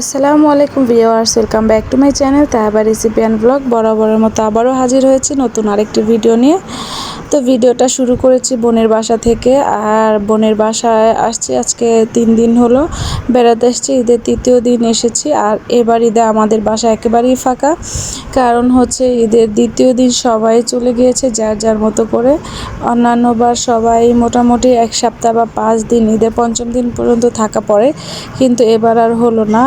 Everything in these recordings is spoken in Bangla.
আসসালামু আলাইকুম viewers, welcome back to my channel Tahaba recipe and blog. বরাবরের মতো আবারও হাজির হয়েছি নতুন আরেকটি ভিডিও নিয়ে। তো ভিডিওটা শুরু করেছি বোনের বাসা থেকে, আর বোনের বাসায় আসছি আজকে তিন দিন হলো। বেড়াতে আসছি, ঈদের তৃতীয় দিন এসেছি, আর এবার ঈদে আমাদের বাসা একেবারেই ফাঁকা। কারণ হচ্ছে ঈদের দ্বিতীয় দিন সবাই চলে গিয়েছে যার যার মতো করে। অন্যান্যবার সবাই মোটামুটি এক সপ্তাহ বা পাঁচ দিন, ঈদের পঞ্চম দিন পর্যন্ত থাকা পড়ে। কিন্তু এবার আর হলো না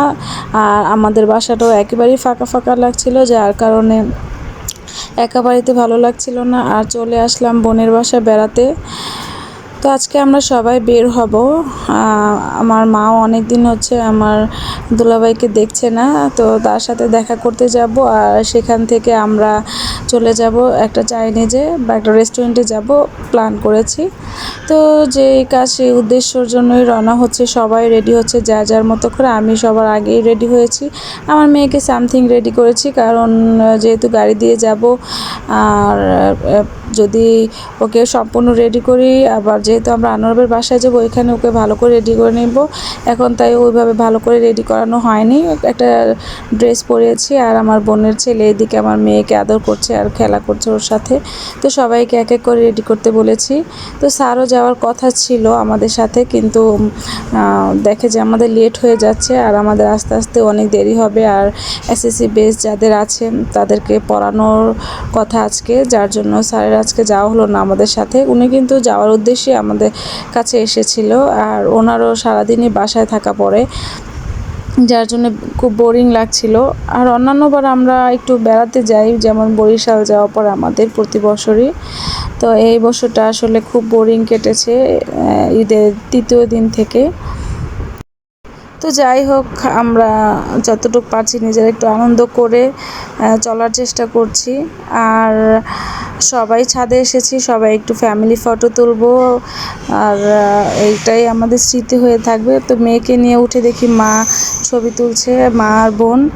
আর আমাদের বাসাটাও একেবারেই ফাঁকা ফাঁকা লাগছিল, যার কারণে একা বাড়িতে ভালো লাগছিল না। আর চলে আসলাম বোনের বাসা বেড়াতে। তো আজকে আমরা সবাই বের হব। আমার মাও অনেক দিন হচ্ছে আমার দুলাভাইকে দেখছে না, তো তার সাথে দেখা করতে যাব আর সেখান থেকে আমরা চলে যাব একটা চাইনিজে বা একটা রেস্টুরেন্টে যাব প্ল্যান করেছি। তো যে কাজ, সেই উদ্দেশ্যর জন্যই রওনা হচ্ছে সবাই রেডি হচ্ছে যা যার মতো করে। আমি সবার আগেই রেডি হয়েছি। আমার মেয়েকে সামথিং রেডি করেছি, কারণ যেহেতু গাড়ি দিয়ে যাব, আর যদি ওকে সম্পূর্ণ রেডি করি, আবার যেহেতু আমরা আনোয়ারবের বাসায় যাব, ওইখানে ওকে ভালো করে রেডি করে নেব। এখন তাই ওইভাবে ভালো করে রেডি করানো হয়নি। একটা ড্রেস পরিয়েছি আর আমার বোনের ছেলে এদিকে আমার মেয়েকে আদর করছে আর খেলা করছে ওর সাথে। তো সবাইকে এক এক করে রেডি করতে বলেছি। তো স্যারও যাওয়ার কথা ছিল আমাদের সাথে, কিন্তু দেখে যে আমাদের লেট হয়ে যাচ্ছে আর আমাদের আস্তে আস্তে অনেক দেরি হবে আর এসএসসি বেস যাদের আছে, তাদেরকে পড়ানোর কথা আজকে। যার জন্য স্যারের আজকে যাওয়া হলো না আমাদের সাথে। উনি কিন্তু যাওয়ার উদ্দেশ্যে আমাদের কাছে এসেছিল আর ওনারও সারাদিনই বাসায় থাকা পড়ে, যার জন্য খুব বোরিং লাগছিল। আর অন্যান্যবার আমরা একটু বেড়াতে যাই, যেমন বরিশাল যাওয়ার পর আমাদের প্রতি বছরই। তো এই বছরটা আসলে খুব বোরিং কেটেছে ঈদের তৃতীয় দিন থেকে। তো যাই হোক, আমরা যতটুকু পারছি নিজের একটু আনন্দ করে চলার চেষ্টা করছি। আর সবাই ছাদে এসেছি, সবাই একটু ফ্যামিলি ফটো তুলবো। আর এইটাই আমাদের স্মৃতি হয়ে থাকবে। তো মেয়েকে নিয়ে উঠে দেখি মা ছবি তুলছে, মা আর বোন।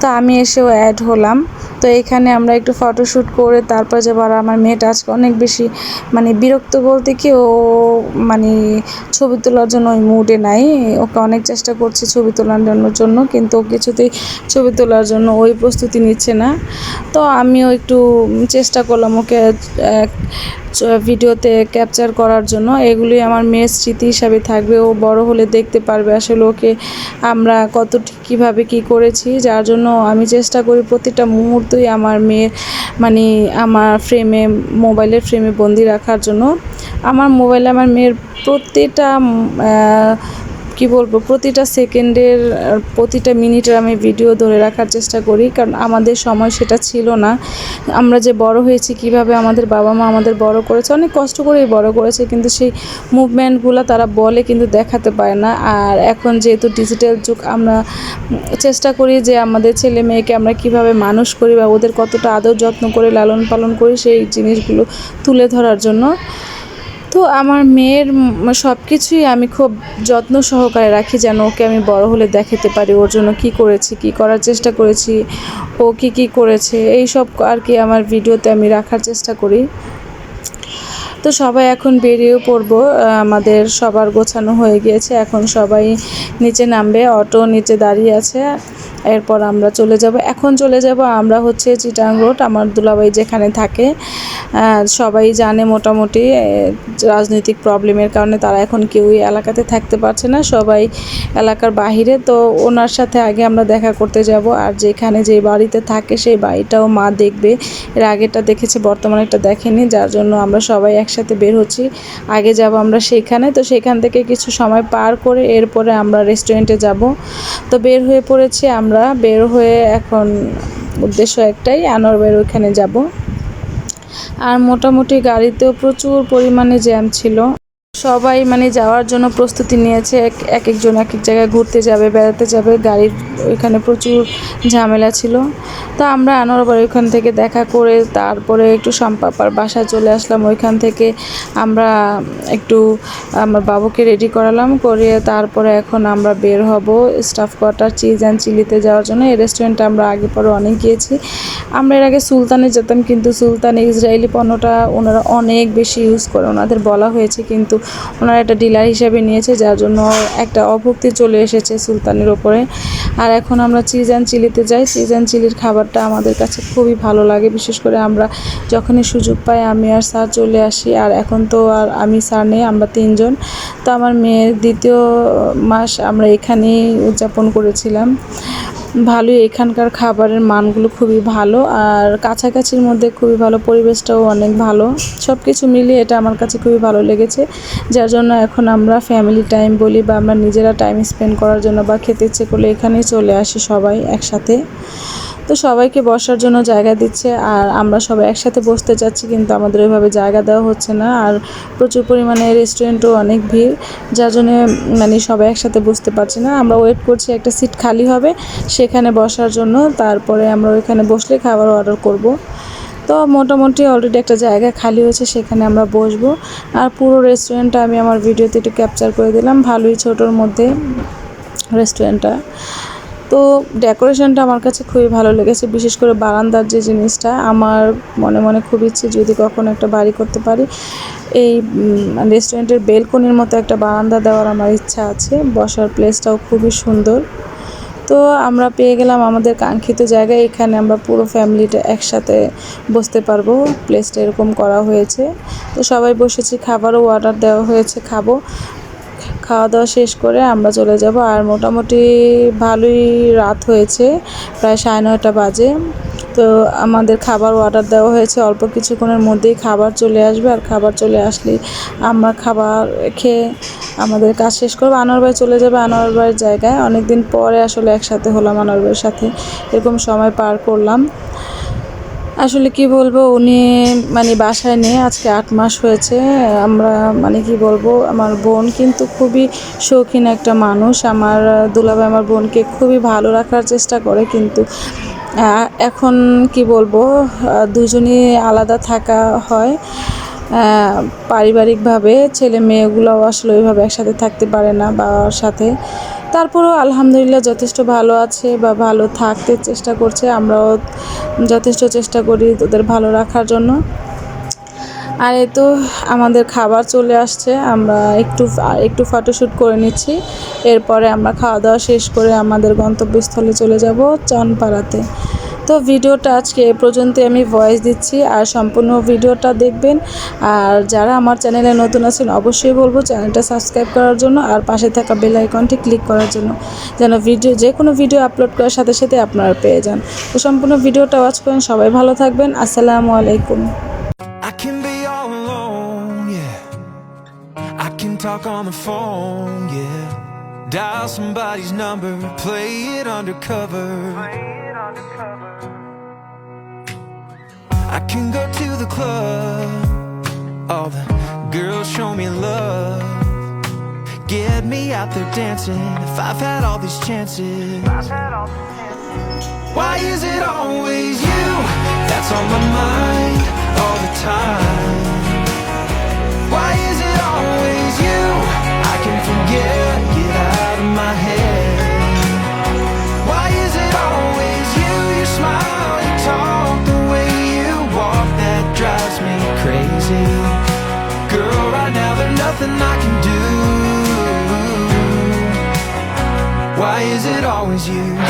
তো আমি এসেও অ্যাড হলাম। তো এখানে আমরা একটু ফটোশ্যুট করে তারপর যাব। আর আমার মেয়েটা আজকে অনেক বেশি মানে বিরক্ত বলতে কি ও মানে ছবি তোলার জন্য ওই মুডে নাই। ওকে অনেক চেষ্টা করছে ছবি তোলার জন্য, কিন্তু ও কিছুতেই ছবি তোলার জন্য ওই প্রস্তুতি নিচ্ছে না। তো আমিও একটু চেষ্টা করলাম ওকে ভিডিওতে ক্যাপচার করার জন্য। এগুলি আমার মেয়ের স্মৃতি হিসাবে থাকবে। ও বড় হলে দেখতে পারবে আসলে ওকে আমরা কত কীভাবে কি করেছি। যার জন্য আমি চেষ্টা করি প্রতিটা মুহূর্তই আমার মেয়ের মানে আমার ফ্রেমে মোবাইলের ফ্রেমে বন্দি রাখার জন্য, আমার মোবাইলে আমার মেয়ের প্রতিটা কি বলব, প্রতিটা সেকেন্ডের প্রতিটা মিনিটের আমি ভিডিও ধরে রাখার চেষ্টা করি, কারণ আমাদের সময় সেটা ছিল না। আমরা যে বড় হয়েছি, কীভাবে আমাদের বাবা মা আমাদের বড় করেছে, অনেক কষ্ট করেই বড় করেছে, কিন্তু সেই মুভমেন্টগুলো তারা বলে কিন্তু দেখাতে পারে না। আর এখন যেহেতু ডিজিটাল যুগ, আমরা চেষ্টা করি যে আমাদের ছেলে মেয়েকে আমরা কীভাবে মানুষ করি বা ওদের কতটা আদর যত্ন করে লালন পালন করি, সেই জিনিসগুলো তুলে ধরার জন্য। তো আমার মেয়ের সব কিছুই আমি খুব যত্ন সহকারে রাখি যেন ওকে আমি বড় হলে দেখাতে পারি, ওর জন্য কী করেছি, কী করার চেষ্টা করেছি, ও কী কী করেছে এই সব আর কি আমার ভিডিওতে আমি রাখার চেষ্টা করি। তো সবাই এখন বেরিয়েও পড়ব আমাদের সবার গোছানো হয়ে গিয়েছে, এখন সবাই নিচে নামবে, অটো নিচে দাঁড়িয়ে আছে। এরপর আমরা চলে যাব। এখন চলে যাব আমরা হচ্ছে চিটাং রোড, আমার দুলাবাই যেখানে থাকে। সবাই জানে মোটামুটি রাজনৈতিক প্রবলেমের কারণে তারা এখন কেউই এলাকাতে থাকতে পারছে না। সবাই এলাকার বাহিরে, তো ওনার সাথে আগে আমরা দেখা করতে যাব। আর যেখানে যে বাড়িতে থাকে সেই বাড়িটাও মা দেখবে। এর আগেটা দেখেছে বর্তমানে একটা দেখেনি। যার জন্য আমরা সবাই একসাথে বের হচ্ছি। আগে যাব আমরা সেইখানে তো সেখান থেকে কিছু সময় পার করে এরপরে আমরা রেস্টুরেন্টে যাব। তো বের হয়ে পড়েছি আমরা বের হয়ে এখন উদ্দেশ্য একটাই, আনোয়ার ওইখানে যাব। আর মোটামুটি গাড়িতেও প্রচুর পরিমাণে জ্যাম ছিল। সবাই মানে যাওয়ার জন্য প্রস্তুতি নিয়েছে। এক এক একজন এক এক জায়গায় ঘুরতে যাবে, বেড়াতে যাবে। গাড়ির ওইখানে প্রচুর ঝামেলা ছিল। তো আমরা আনোয়ার ওইখান থেকে দেখা করে তারপরে একটু সম্পাপার বাসায় চলে আসলাম। ওইখান থেকে আমরা একটু আমার বাবুকে রেডি করালাম। করে তারপরে এখন আমরা বের হব স্টাফ কোয়ার্টার চিজ অ্যান্ড চিলিতে যাওয়ার জন্য। এই রেস্টুরেন্টে আমরা আগে পরে অনেক গিয়েছি। আমরা এর আগে সুলতানে যেতাম, কিন্তু সুলতান ইসরায়েলি পণ্যটা ওনারা অনেক বেশি ইউজ করে। ওনাদের বলা হয়েছে, কিন্তু ওনারা একটা ডিলার হিসাবে নিয়েছে, যার জন্য একটা অভক্তি চলে এসেছে সুলতানের ওপরে আর এখন আমরা চিজ অ্যান্ড চিলিতে যাই। চিজ অ্যান্ড চিলির খাবারটা আমাদের কাছে খুবই ভালো লাগে। বিশেষ করে আমরা যখনই সুযোগ পাই, আমি আর স্যার চলে আসি। আর এখন তো আর আমি, স্যার নেই, আমরা তিনজন। তো আমার মেয়ের দ্বিতীয় মাস আমরা এখানেই উদযাপন করেছিলাম। ভালোই, এখানকার খাবারের মানগুলো খুবই ভালো আর কাছাকাছির মধ্যে খুবই ভালো, পরিবেশটাও অনেক ভালো। সব কিছু মিলিয়ে এটা আমার কাছে খুবই ভালো লেগেছে, যার জন্য এখন আমরা ফ্যামিলি টাইম বলি বা আমরা নিজেরা টাইম স্পেন্ড করার জন্য বা খেতে ইচ্ছে করলে এখানেই চলে আসি সবাই একসাথে। তো সবাইকে বসার জন্য জায়গা দিচ্ছে আর আমরা সবাই একসাথে বসতে চাচ্ছি কিন্তু আমাদের ওইভাবে জায়গা দেওয়া হচ্ছে না। আর প্রচুর পরিমাণে রেস্টুরেন্টও অনেক ভিড়, যার জন্যে মানে সবাই একসাথে বসতে পারছি না। আমরা ওয়েট করছি, একটা সিট খালি হবে, সেখানে বসার জন্য। তারপরে আমরা ওইখানে বসলে খাবার অর্ডার করব। তো মোটামুটি অলরেডি একটা জায়গা খালি হয়েছে, সেখানে আমরা বসবো। আর পুরো রেস্টুরেন্টটা আমি আমার ভিডিওতে একটু ক্যাপচার করে দিলাম। ভালোই ছোটোর মধ্যে রেস্টুরেন্টটা তো ডেকোরেশনটা আমার কাছে খুবই ভালো লেগেছে, বিশেষ করে বারান্দার যে জিনিসটা, আমার মনে মনে খুব ইচ্ছে যদি কখনো একটা বাড়ি করতে পারি। এই রেস্টুরেন্টের বেলকনির মতো একটা বারান্দা দেওয়ার আমার ইচ্ছা আছে, বসার প্লেসটাও খুবই সুন্দর। তো আমরা পেয়ে গেলাম আমাদের কাঙ্ক্ষিত জায়গায়, এখানে আমরা পুরো ফ্যামিলিটা একসাথে বসতে পারব, প্লেসটা এরকম করা হয়েছে। তো সবাই বসেছি, খাবারও অর্ডার দেওয়া হয়েছে, খাব। খাওয়া দাওয়া শেষ করে আমরা চলে যাব। আর মোটামুটি ভালোই রাত হয়েছে, প্রায় সাড়ে নয়টা বাজে। তো আমাদের খাবার অর্ডার দেওয়া হয়েছে। অল্প কিছুক্ষণের মধ্যেই খাবার চলে আসবে। আর খাবার চলে আসলে আমরা খাবার খেয়ে আমাদের কাজ শেষ করব। আনোয়ার চলে যাবে আনোয়ার বাড়ির জায়গায়। অনেক দিন পরে আসলে একসাথে হলাম আনোয়ার সাথে। এরকম সময় পার করলাম। আসলে কি বলব, উনি মানে বাসায় নেই, আজকে আট মাস হয়েছে। আমরা মানে কি বলব, আমার বোন কিন্তু খুবই শৌখিন একটা মানুষ। আমার দুলাভাই আমার বোনকে খুবই ভালো রাখার চেষ্টা করে কিন্তু এখন কি বলব দুজনই আলাদা থাকা হয়। পারিবারিকভাবে ছেলে মেয়েগুলোও আসলে ওইভাবে একসাথে থাকতে পারে না বাবার সাথে। তারপরেও আলহামদুলিল্লাহ যথেষ্ট ভালো আছে বা ভালো থাকতে চেষ্টা করছে, আমরাও যথেষ্ট চেষ্টা করি ওদের ভালো রাখার জন্য। আর এই তো আমাদের খাবার চলে আসছে, আমরা একটু একটু ফটোশ্যুট করে নিচ্ছি। এরপরে আমরা খাওয়া দাওয়া শেষ করে আমাদের গন্তব্যস্থলে চলে যাব চনপাড়াতে তো ভিডিওটা আজকে এ পর্যন্ত আমি ভয়েস দিচ্ছি আর সম্পূর্ণ ভিডিওটা দেখবেন। আর যারা আমার চ্যানেলে নতুন আছেন অবশ্যই বলব চ্যানেলটা সাবস্ক্রাইব করার জন্য আর পাশে থাকা বেল আইকনটি ক্লিক করার জন্য যেন ভিডিও যে কোনো ভিডিও আপলোড করার সাথে সাথে আপনারা পেয়ে যান। তো সম্পূর্ণ ভিডিওটা ওয়াচ করেন সবাই ভালো থাকবেন। আসসালামু আলাইকুম। Talk on the phone, yeah. Dial somebody's number, play it undercover. I can go to the club, all the girls show me love. Get me out there dancing if I've had all these chances. Why is it always you that's on my mind all the time? You?